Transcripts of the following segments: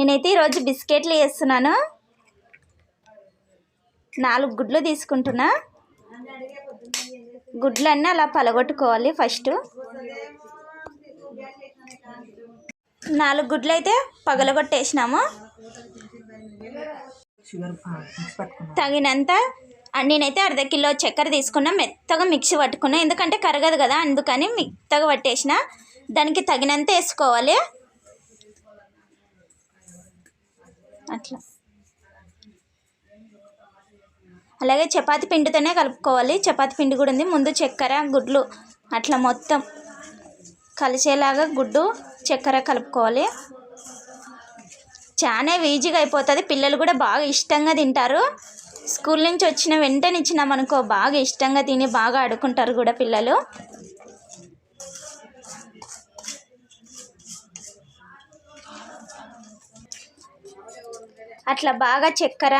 నేనైతే ఈరోజు బిస్కెట్లు వేస్తున్నాను. నాలుగు గుడ్లు తీసుకుంటున్నా. గుడ్లన్నీ అలా పలగొట్టుకోవాలి ఫస్ట్. నాలుగు గుడ్లు అయితే పగలగొట్టేసినాము. తగినంత నేనైతే అర్ధ కిలో చక్కెర తీసుకున్నా. మెత్తగా మిక్సీ పట్టుకున్నా. ఎందుకంటే కరగదు కదా అందుకని మెత్తగా పట్టేసిన. దానికి తగినంత వేసుకోవాలి. అట్లా. అలాగే చపాతి పిండితోనే కలుపుకోవాలి. చపాతి పిండి కూడా ఉంది. ముందు చక్కెర గుడ్లు అట్లా మొత్తం కలిసేలాగా గుడ్డు చక్కెర కలుపుకోవాలి. చాలా ఈజీగా అయిపోతుంది. పిల్లలు కూడా బాగా ఇష్టంగా తింటారు. స్కూల్ నుంచి వచ్చిన వెంటనే ఇచ్చినాం అనుకో బాగా ఇష్టంగా తిని బాగా ఆడుకుంటారు కూడా పిల్లలు. అట్లా బాగా చక్కెర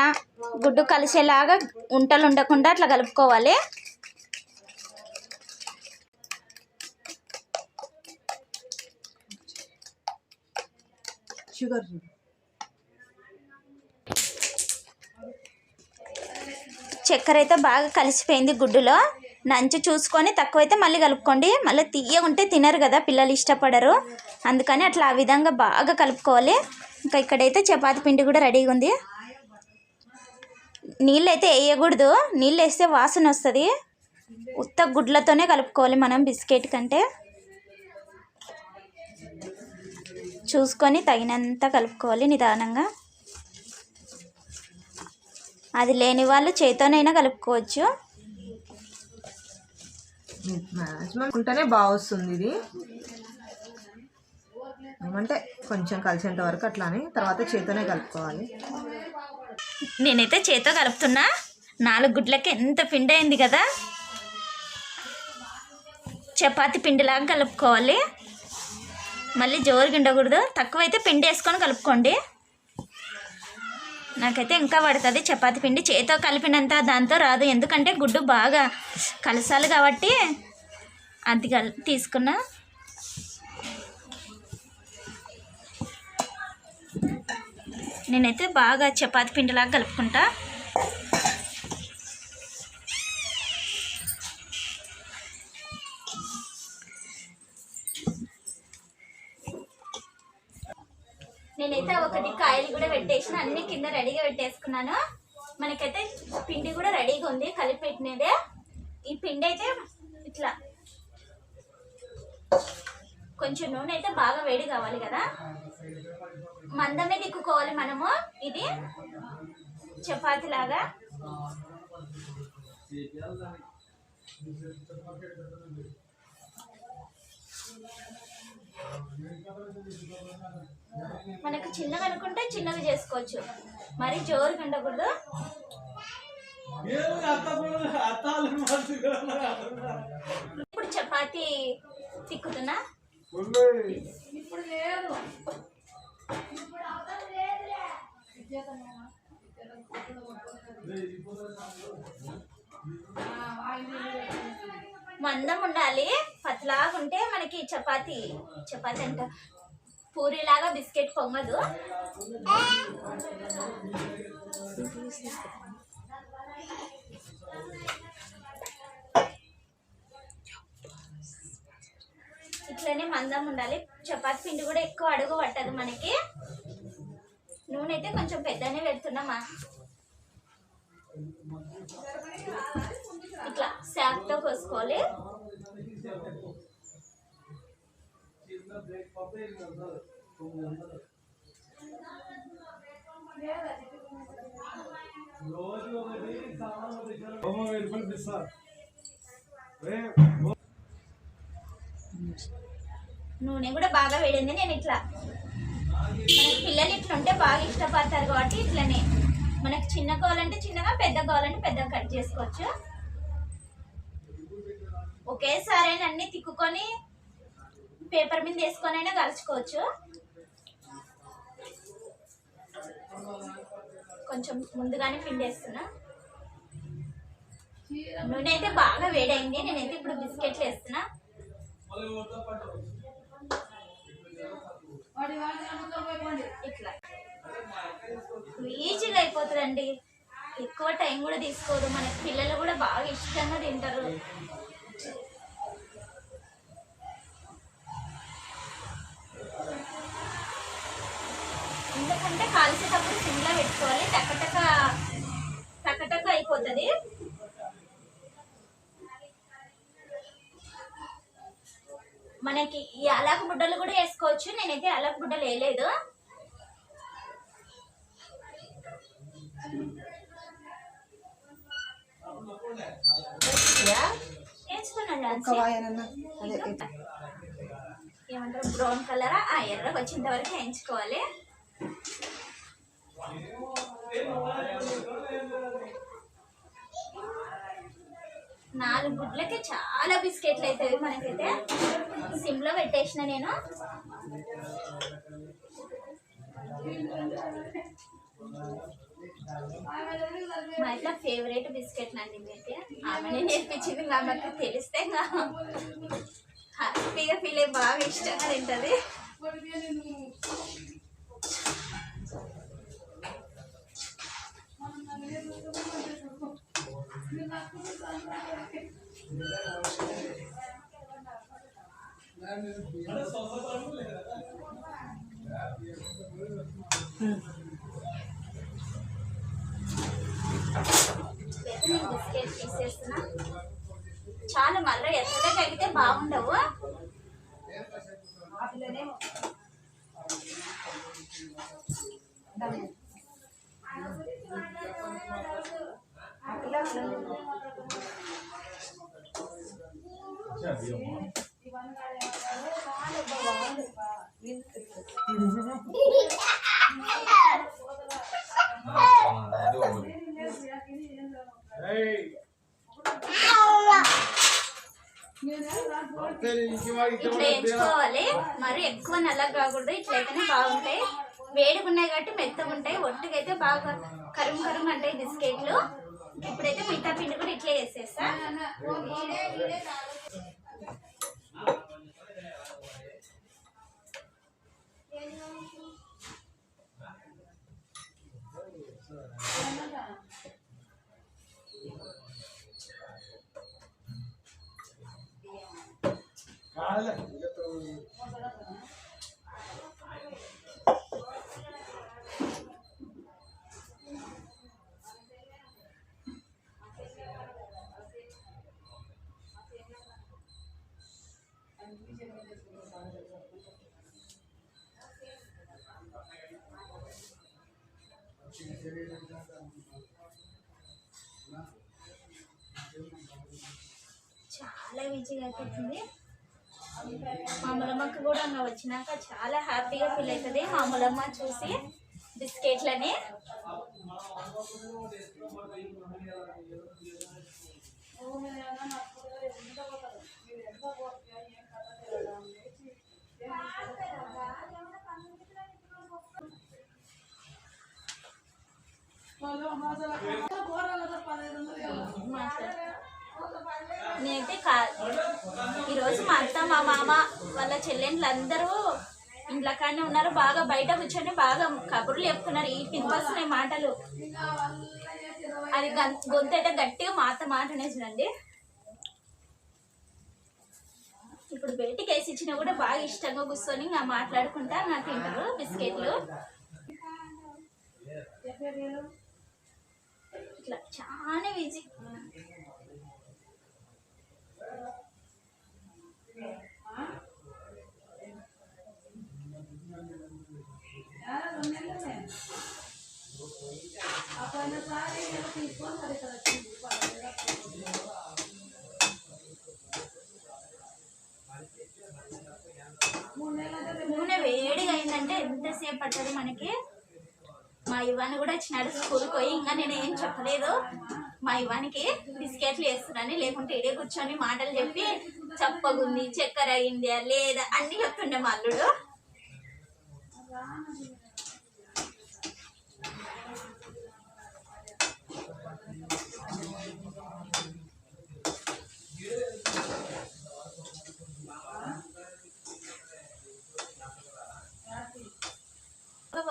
గుడ్డు కలిసేలాగా ఉంటలు ఉండకుండా అట్లా కలుపుకోవాలి. షుగర్ చక్కెర అయితే బాగా కలిసిపోయింది గుడ్డులో. నంచు చూసుకొని తక్కువైతే మళ్ళీ కలుపుకోండి. మళ్ళీ తీయ ఉంటే తినరు కదా పిల్లలు ఇష్టపడరు. అందుకని అట్లా ఆ విధంగా బాగా కలుపుకోవాలి. ఇంకా ఇక్కడైతే చపాతి పిండి కూడా రెడీగా ఉంది. నీళ్ళు అయితే వేయకూడదు. నీళ్ళు వేస్తే వాసన వస్తుంది. ఉత్త గుడ్లతోనే కలుపుకోవాలి మనం బిస్కెట్ కంటే. చూసుకొని తగినంత కలుపుకోవాలి నిదానంగా. అది లేని వాళ్ళు చేతోనైనా కలుపుకోవచ్చు. ఉంటేనే బాగా వస్తుంది ఇది. ఏమంటే కొంచెం కలిసేంత వరకు అట్లానే తర్వాత చేతితోనే కలుపుకోవాలి. నేనైతే చేతో కలుపుతున్నా. నాలుగు గుడ్లకి ఎంత పిండి అయింది కదా? చపాతి పిండిలాగా కలుపుకోవాలి. మళ్ళీ జోరుగా ఉండకూడదు తక్కువైతే పిండి వేసుకొని కలుపుకోండి. నాకైతే ఇంకా పడుతుంది చపాతి పిండి. చేతో కలిపినంత దాంతో రాదు. ఎందుకంటే గుడ్డు బాగా కలసాలి కాబట్టి అది కల్ తీసుకున్నా. నేనైతే బాగా చపాతి పిండిలాగా కలుపుకుంటా. నేనైతే ఒకటి కాయలు కూడా పెట్టేసిన అన్ని కింద రెడీగా పెట్టేసుకున్నాను. మనకైతే పిండి కూడా రెడీగా ఉంది కలిపి పెట్టినదే. ఈ పిండి అయితే ఇట్లా కొంచెం నూనె అయితే బాగా వేడి కావాలి కదా. మందమే దిక్కుకోవాలి మనము. ఇది చపాతి లాగా మనకు చిన్నగా అనుకుంటే చిన్నగా చేసుకోవచ్చు. మరి జోరుగా ఉండకూడదు. ఇప్పుడు చపాతి తిక్కుతున్నా. మందం ఉండాలి. పతలాగా ఉంటే మనకి చపాతి చపాతి అంట. పూరిలాగా బిస్కెట్ పొంగదు. ఇట్లనే మందం ఉండాలి. చపాతి పిండి కూడా ఎక్కువ అడుగు పట్టదు మనకి. నూనె అయితే కొంచెం పెద్దనే పెడుతున్నామా? ఇట్లా శాప్తో కోసుకోవాలి. నూనె కూడా బాగా వేడింది. నేను ఇట్లా మనకి పిల్లలు ఇట్లా ఉంటే బాగా ఇష్టపడతారు కాబట్టి ఇట్లనే. మనకి చిన్న కావాలంటే చిన్నగా పెద్ద కావాలంటే పెద్దగా కట్ చేసుకోవచ్చు. ఒకేసారి అన్ని తిక్కుకొని పేపర్ మీద వేసుకొని అయినా కలుచుకోవచ్చు. కొంచెం ముందుగానే పిండేస్తున్నా నూనె అయితే బాగా వేడైంది. నేనైతే ఇప్పుడు బిస్కెట్లు వేస్తున్నా. ఇట్లా. ఈజీగా అయిపోతుందండి ఎక్కువ టైం కూడా తీసుకోదు. మన పిల్లలు కూడా బాగా ఇష్టంగా తింటారు. ఎందుకంటే కాల్చేటప్పుడు సిమ్లో పెట్టుకోవాలి. టకటక టకటక అయిపోతుంది. మనకి ఈ అలకు బుడ్డలు కూడా వేసుకోవచ్చు. నేనైతే అలకు బుడ్డలు వేయలేదు. ఏమంటారు? Brown colour? ఆ ఎర్రగా వచ్చేంత వరకు వేయించుకోవాలి. నాలుగు గుడ్లకి చాలా బిస్కెట్లు అవుతాయి మనకైతే. సిమ్లో పెట్టేసిన నేను. మా ఇట్లా ఫేవరెట్ బిస్కెట్ అండి మీకే ఆమెనే నేర్పించింది ఇంకా ఆమెకు తెలిస్తే హ్యాపీగా ఫీల్ అయ్యి బాగా ఇష్టంగా తింటుంది. నేను బిస్కెట్ తీసేస్తున్నా. చాలా మళ్ళీ ఎత్తగా కడిగితే బాగుండవు. ఇట్లా ఎంచుకోవాలి. మరి ఎక్కువ నల్లగా కాకూడదు. ఇట్లయితేనే బాగుంటాయి. వేడిగా ఉన్నాయి కాబట్టి మెత్తగా ఉంటాయి. ఒట్టుగా అయితే బాగా కరుం కరుం అంటాయి బిస్కెట్లు. ఇప్పుడైతే మిగతా పిండి కూడా ఇట్లా వేసేస్తా చాలా ఈజీగా అయిపోతుంది కూడా వచ్చినాక చాలా హ్యాపీగా ఫీల్ అవుతుంది. మా ములమ్మ చూసి బిస్కెట్లని. నేనైతే కా ఈరోజు మా అత్త మా మామ వాళ్ళ చెల్లెంట్లు అందరూ ఇంట్లో కానీ ఉన్నారు. బాగా బయట కూర్చొని బాగా కబుర్లు చెప్తున్నారు ఈ వస్తున్నాయి మాటలు. అది గొంతు అయితే గట్టిగా మా అత్త మాటనే చూడండి. ఇప్పుడు బయటికి వేసి ఇచ్చినా కూడా బాగా ఇష్టంగా కూర్చొని ఇంకా మాట్లాడుకుంటా నాకు తింటారు బిస్కెట్లు. ఇట్లా చాలా ఈజీ నూనె వేడిగా అయిందంటే ఎంతసేపు పట్టదు మనకి? మా ఇవాన్ని కూడా వచ్చినాడు స్కూల్కి పోయి ఇంకా నేను ఏం చెప్పలేదు. మా ఇవానికి బిస్కెట్లు వేస్తున్నాను లేకుంటే ఇడే కూర్చొని మాటలు చెప్పి చప్పగుంది చక్కెర అయిందా లేదా అన్ని చెప్తుండే మా అల్లుడు.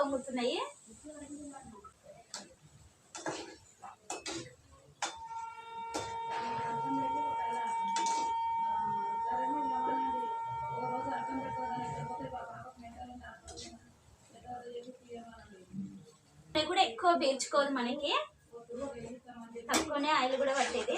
పొంగుతున్నాయి కూడా ఎక్కువ పీల్చుకోదు మనకి. తక్కువనే ఆయిల్ కూడా పట్టేది.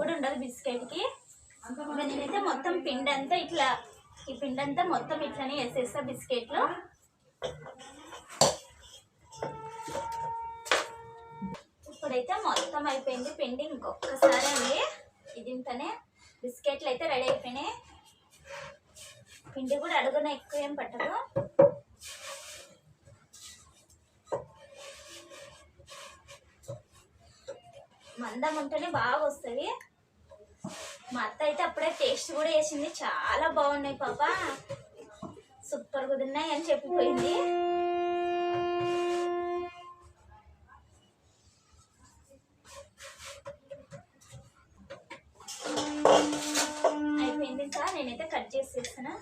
కూడా ఉండదు బిస్కెట్కి. నేనైతే మొత్తం పిండి అంతా ఇట్లా ఈ పిండి అంతా మొత్తం ఇట్లానే వేసేస్తా బిస్కెట్లో. ఇప్పుడైతే మొత్తం అయిపోయింది పిండి ఇంకొకసారి అండి. ఇది ఇంతనే. బిస్కెట్లు అయితే రెడీ అయిపోయినాయి. పిండి కూడా అడుగున ఎక్కువ ఏం పట్టదు. మందం ఉంటేనే బాగా వస్తుంది మా అత్త అయితే అప్పుడే టేస్ట్ కూడా వేసింది. చాలా బాగున్నాయి పాప. సూపర్ కుదిరినాయి అని చెప్పిపోయింది. అయిపోయింది ఇంకా నేనైతే కట్ చేసేస్తున్నా.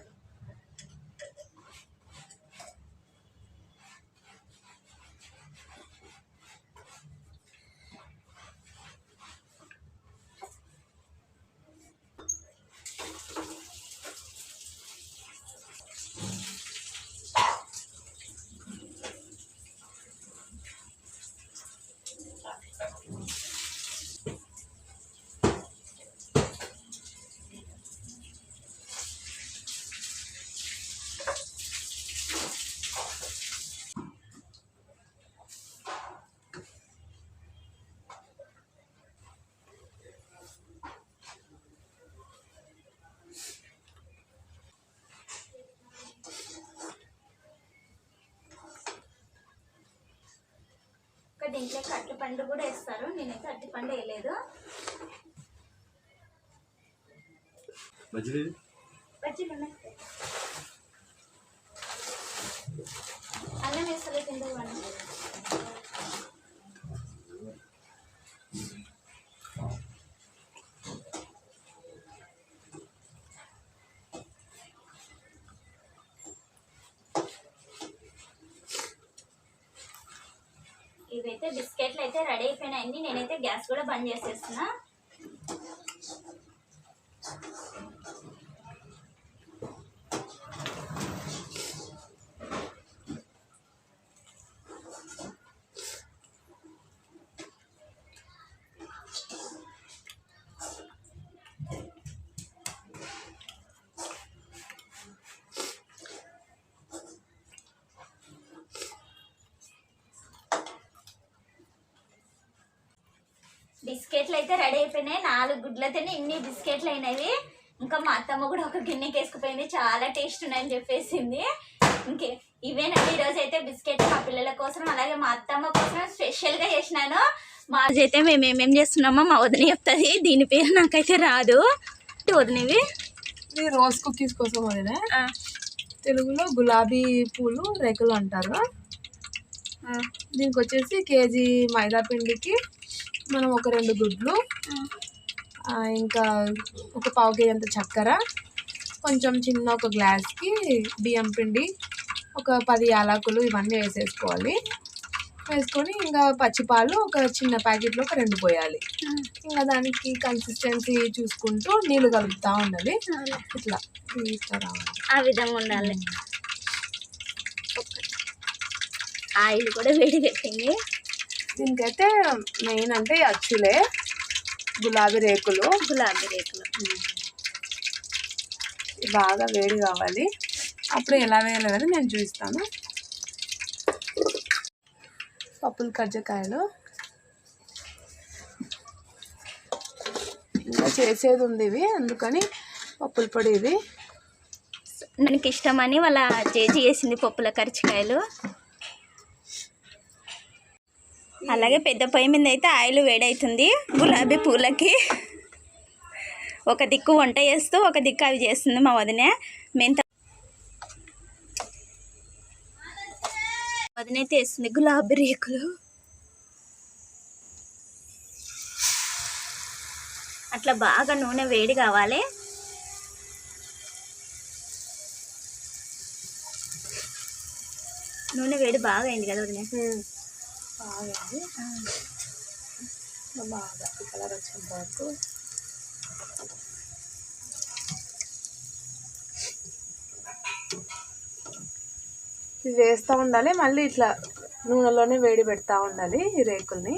ఇంకా దీంట్లో అట్టి పండు కూడా వేస్తారు. నేనైతే అట్టి పండు వేయలేదు. అల్లం వేస్తలే తింటే బిస్కెట్లు అయితే రెడీ అయిపోయినాయండి నేనైతే గ్యాస్ కూడా బంద్ చేసేస్తున్నా బిస్కెట్లు అయితే రెడీ అయిపోయినాయి. నాలుగు గుడ్లతోనే ఇన్ని బిస్కెట్లు అయినవి ఇంకా మా అత్తమ్మ కూడా ఒక గిన్నెకి వేసుకుపోయింది చాలా టేస్ట్ ఉన్నాయని చెప్పేసింది. ఇంకే ఇవేనండి. ఈరోజు అయితే బిస్కెట్ మా పిల్లల కోసం అలాగే మా అత్తమ్మ కోసం స్పెషల్గా చేసినాను. మా అయితే మేము ఏమేం చేస్తున్నామో మా వదిన చెప్తుంది. దీని పేరు నాకైతే రాదు. వదినవి? రోజ్ కుకీస్ కోసం వదిలే తెలుగులో గులాబీ పూలు రేకులు అంటారు. దీనికి వచ్చేసి కేజీ మైదా పిండికి మనం ఒక రెండు గుడ్లు ఇంకా ఒక పావు కేజీ అంత చక్కెర కొంచెం చిన్న ఒక గ్లాస్కి బియ్యం పిండి ఒక పది యాలకులు ఇవన్నీ వేసేసుకోవాలి. వేసుకొని ఇంకా పచ్చిపాలు ఒక చిన్న ప్యాకెట్లో ఒక రెండు పోయాలి. ఇంకా దానికి కన్సిస్టెన్సీ చూసుకుంటూ నీళ్ళు కలుపుతూ ఉండాలి. ఇట్లా. ఇట్లా రావాలి ఆ విధంగా ఉండాలి. ఆయిల్ కూడా వేడి పెట్టింది దీనికైతే మెయిన్ అంటే అచ్చులే గులాబీ రేకులు. గులాబీ రేకులు. ఇవి బాగా వేడి కావాలి. అప్పుడు ఎలా వేయాలనేది నేను చూపిస్తాను. పప్పులు కజ్జకాయలు ఇంకా చేసేది ఉంది ఇవి అందుకని పప్పుల పొడి ఇది. నాకు ఇష్టమని వాళ్ళ జేజీ వేసింది పప్పుల కరిచికాయలు. అలాగే పెద్ద పొయ్యి మీద అయితే ఆయిల్ వేడవుతుంది గులాబీ పూలకి. ఒక దిక్కు వంట చేస్తూ ఒక దిక్కు అవి చేస్తుంది మా వదిన. మేము త- వదిన అయితే వేస్తుంది గులాబీ రేకులు. అట్లా బాగా నూనె వేడి కావాలి. నూనె వేడి బాగా అయింది కదా వదిన? బాగుంది. బాగా కలర్ వచ్చేంత వరకు. ఇది వేస్తూ ఉండాలి. మళ్ళీ ఇట్లా నూనెలోనే వేడి పెడతా ఉండాలి ఈ రేకుల్ని.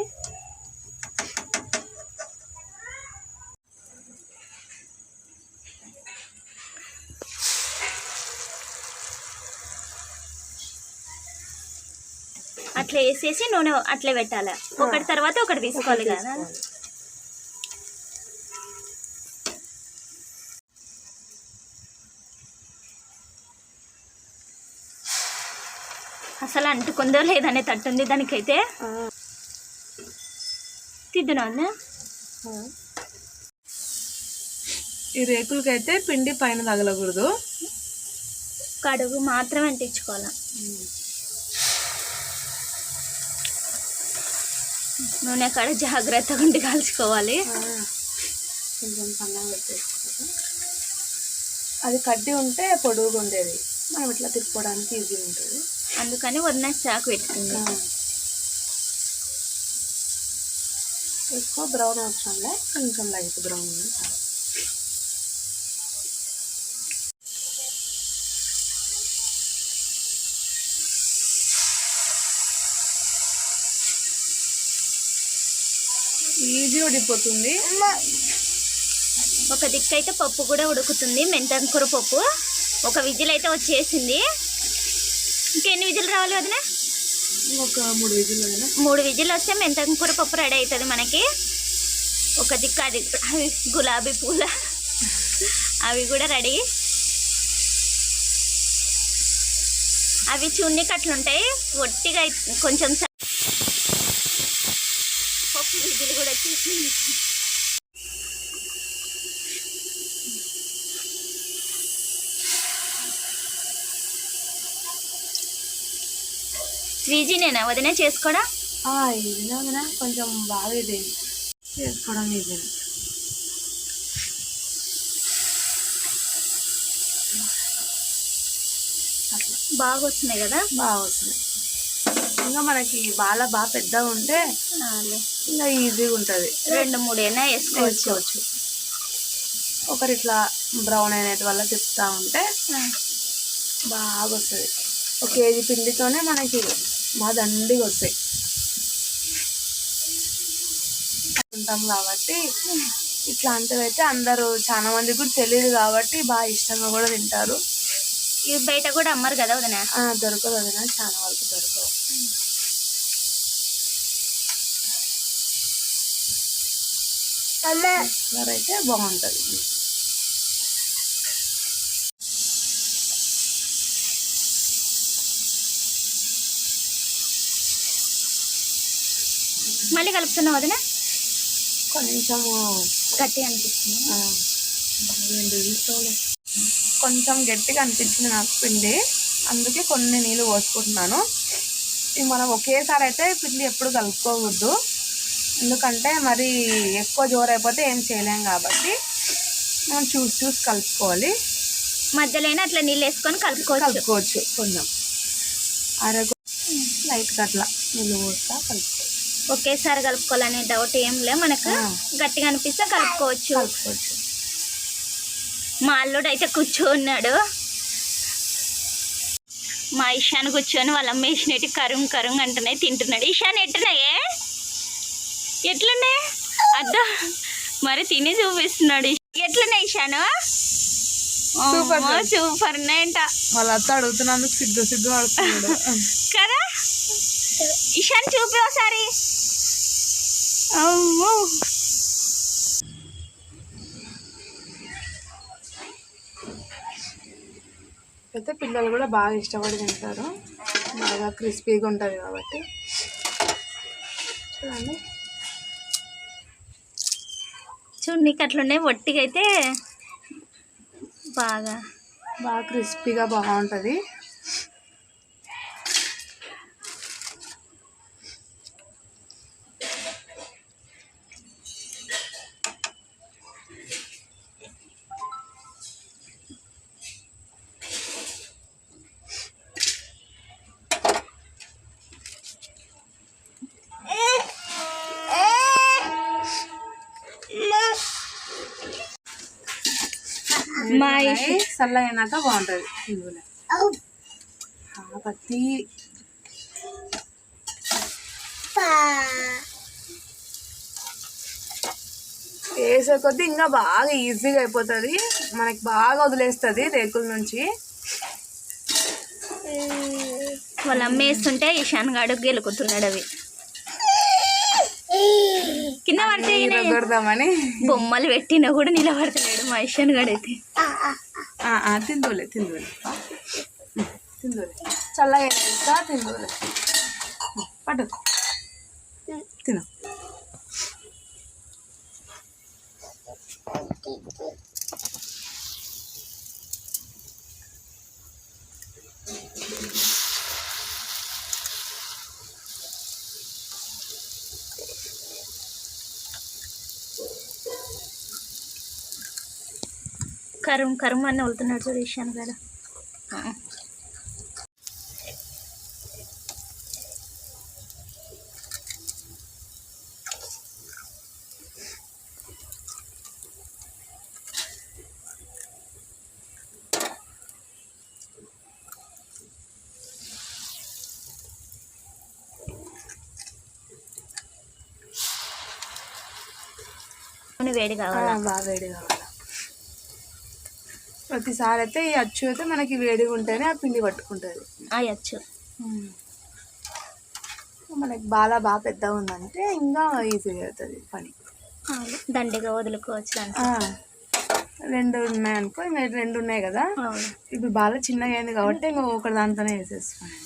అట్లా వేసేసి నూనె అట్లే పెట్టాలి. ఒకటి తర్వాత ఒకటి తీసుకోవాలి కదా. అసలు అంటుకుందో లేదనే తట్టుంది దానికైతే. తిద్దునా. ఈ రేకులకైతే పిండి పైన తగలకూడదు. కడుగు మాత్రమే అంటించుకోవాలి. నూనె కాడ జాగ్రత్తగా ఉండి కాల్చుకోవాలి. కొంచెం సన్నగా పెట్టేసుకోవాలి అది కడ్డి ఉంటే పొడుగుగా ఉండేది. మనం ఇట్లా తిప్పుకోవడానికి ఈజీ ఉంటుంది. అందుకని వదిన చాకు పెట్టుకుంది. ఎక్కువ బ్రౌన్ అవసరంలే కొంచెం లైట్ బ్రౌన్ ఉంది ఈజీ ఉడిపోతుంది ఒక దిక్కు అయితే పప్పు కూడా ఉడుకుతుంది మెంతంకూర పప్పు. ఒక విజిల్ అయితే వచ్చేసింది ఇంకెన్ని విజిల్ రావాలి వదిన? ఒక మూడు విజిల్ మూడు విజిల్ వస్తే మెంతంకూర పప్పు రెడీ అవుతుంది మనకి. ఒక దిక్కు అది అవి గులాబీ పూల. అవి కూడా రెడీ. అవి చున్ని కట్లుంటాయి ఒట్టిగా కొంచెం స- పప్పు ఈజీనేనా వదిన ఈజీనే వదినా కొంచెం బాగా ఇది. చేసుకోవడం అట్లా బాగా వస్తున్నాయి కదా? బాగా వస్తుంది ఇంకా మనకి బాగా బాగా పెద్దగా ఉంటే. ఇంకా ఈజీగా ఉంటుంది. రెండు మూడైనా వేసుకోవచ్చు. వేసుకోవచ్చు. ఒకరు ఇట్లా బ్రౌన్ అయినట్టు వల్ల తిప్పుతూ ఉంటే బాగా వస్తుంది ఒక కేజీ పిండితోనే మనకి బాగా దండిగా వస్తాయి. ఉంటాం కాబట్టి ఇట్లాంటివి అయితే అందరూ చాలా మందికి కూడా తెలియదు కాబట్టి బాగా ఇష్టంగా కూడా తింటారు. ఇవి బయట కూడా అమ్మరు కదా వదిన? దొరకదు అదినా చాలా వరకు దొరకవు. కలర్ అయితే బాగుంటుంది. మళ్ళీ కలుపుతున్నావు వదిన? కొంచెము గట్టి అనిపిస్తుంది. కొంచెం గట్టిగా అనిపించింది నాకు పిండి. అందుకే కొన్ని నీళ్ళు పోసుకుంటున్నాను. ఇవి మనం ఒకేసారి అయితే పిండి ఎప్పుడు కలుపుకోకూడదు ఎందుకంటే మరి ఎక్కువ జోరు అయిపోతే ఏం చేయలేం కాబట్టి మనం చూసి చూసి కలుపుకోవాలి. మధ్యలో అయినా అట్లా నీళ్ళు వేసుకొని కలుపుకోవచ్చు. కలుపుకోవచ్చు కొంచెం. అరే లైట్గా అట్లా నీళ్ళు పోస్తా కలుపుకోవచ్చు ఒకేసారి కలుపుకోవాలనే డౌట్ ఏం లే మనకు. గట్టిగా అనిపిస్తే కలుపుకోవచ్చు. కలుపుకోవచ్చు. మా అల్లుడు అయితే కూర్చోన్నాడు. మా ఇషాన్ కూర్చొని వాళ్ళ అమ్మ వేసినట్టు కరుం కరుం అంటున్నాయి తింటున్నాడు. ఇషాన్ ఎట్టున్నాయే? ఎట్లున్నాయి? అద్దా మరి తిని చూపిస్తున్నాడు. ఎట్లున్నాయి ఇషాను సూపర్ సూపర్ ఉన్నాయంట వాళ్ళ అత్త అడుగుతున్నందుకు సిగ్గు సిగ్గు పడుతున్నాడు. కదా? ఇషాన్ చూపి ఒకసారి. అమ్మో. అయితే పిల్లలు కూడా బాగా ఇష్టపడి తింటారు. బాగా క్రిస్పీగా ఉంటుంది కాబట్టి. చూడండి. నీకు అట్లున్నాయి వట్టిగా అయితే బాగా బాగా క్రిస్పీగా బాగుంటుంది. మా ఇష చల్లగా అయినాక బాగుంటుంది. ఇందులో. పత్తి వేసే కొద్దీ ఇంకా బాగా ఈజీగా అయిపోతుంది. మనకి బాగా వదిలేస్తుంది రేకుల నుంచి. వాళ్ళ అమ్మ వేస్తుంటే ఇషాన్ గాడు గెలుకుతున్నాడు అవి. కింద పడితే బొమ్మలు పెట్టినా కూడా నిలబడతలేడు మా ఇషాన్ గాడు అయితే తిందులే తిందులే తిందులే చల్లగా అయినాక తిందోలే పట్టు తిను. కరుం కరుం అని వెళ్తున్నాడు చూడు ఇషాన్ నూనె వేడి ఆ, కావాలా బాగా వేడి కావాలి? ప్రతిసారి అయితే ఈ అచ్చు అయితే మనకి వేడిగా ఉంటేనే ఆ పిండి పట్టుకుంటుంది. అయ్యచ్చు మనకి బాగా బాగా పెద్దగా ఉందంటే ఇంకా ఈజీగా అవుతుంది పని. దండిగా వదులుకోవచ్చు ఆ, రెండు ఉన్నాయి అనుకో రెండు ఉన్నాయి కదా? ఇప్పుడు బాగా చిన్నగా అయింది కాబట్టి ఇంకా ఒకటి దాంతోనే వేసేసుకోండి.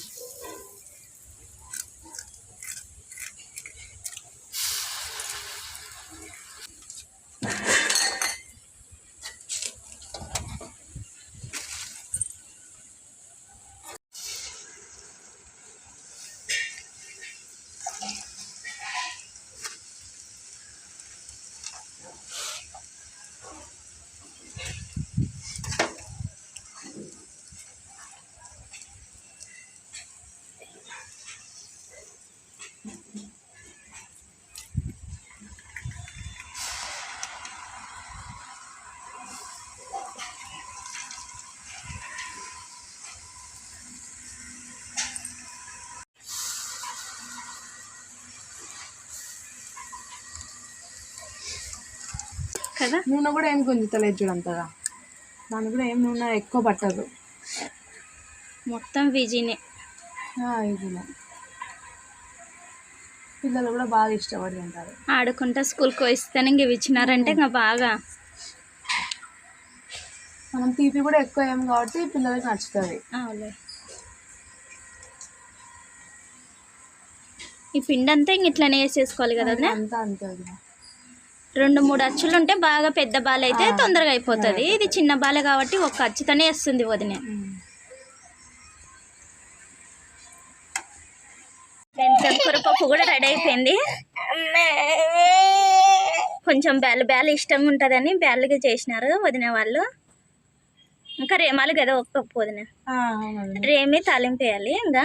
కదా? నూనె కూడా ఏం గుంజుతలేదు చూడు అంతగా. దానికి కూడా ఏం నూనె ఎక్కువ పట్టదు. మొత్తం విజీనే. ఇదిలే పిల్లలు కూడా బాగా ఇష్టపడి తింటారు. ఆడుకుంటా స్కూల్కి వస్తాను ఇంక ఇవి ఇచ్చినారంటే ఇంకా బాగా. మనం తీపి కూడా ఎక్కువ ఏం కాబట్టి పిల్లలకి నచ్చుతుంది. ఈ పిండి అంతా ఇంక ఇట్లానే వేసేసుకోవాలి కదా? అంతా అంతే. రెండు మూడు అచ్చులు ఉంటే బాగా పెద్ద బాల్ అయితే తొందరగా అయిపోతుంది. ఇది చిన్న బాలే కాబట్టి ఒక అచ్చుతోనే వేస్తుంది వదిన. కూరపప్పు కూడా రెడీ అయిపోయింది? కొంచెం బ్యాలు బ్యాలు ఇష్టం ఉంటుందని బ్యాలుగా చేసినారు వదిన వాళ్ళు. ఇంకా రేమాలు కదా ఒక పప్పు వదిన. ఆ, అవును వదిన. రేమి తాలింపు వేయాలి ఇంకా?